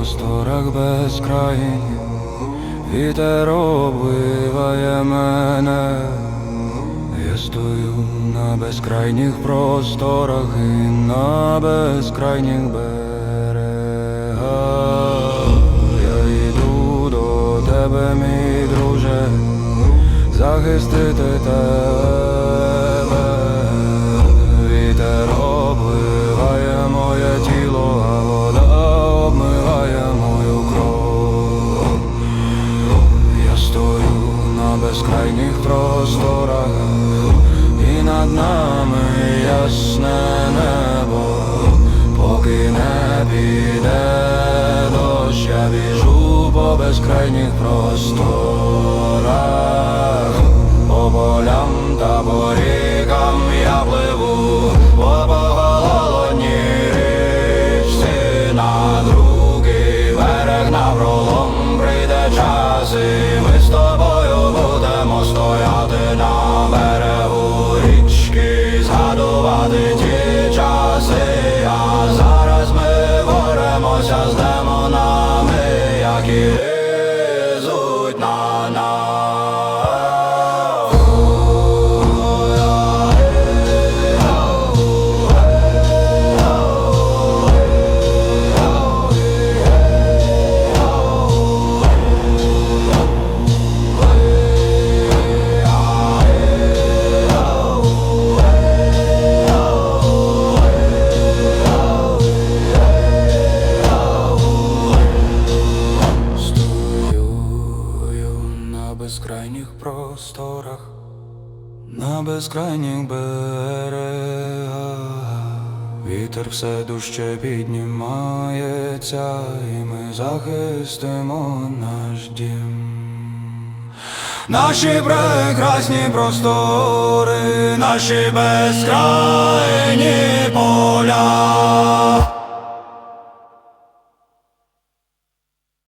просторах безкрайніх, вітер обвиває мене, я стою на безкрайніх просторах і на безкрайніх берегах. Я йду до тебе, мій друже, захистити тебе. Безкрайніх просторах, і над нами ясне небо, поки не піде дощ, я біжу по безкрайніх просторах, по полям та по рікам я пливу, по поголодній річці. На другий берег на пролом прийде час, pocket. Безкрайніх просторах, на безкрайніх берегах. Вітер все дужче піднімається, і ми захистимо наш дім. Наші прекрасні простори, наші безкрайні поля.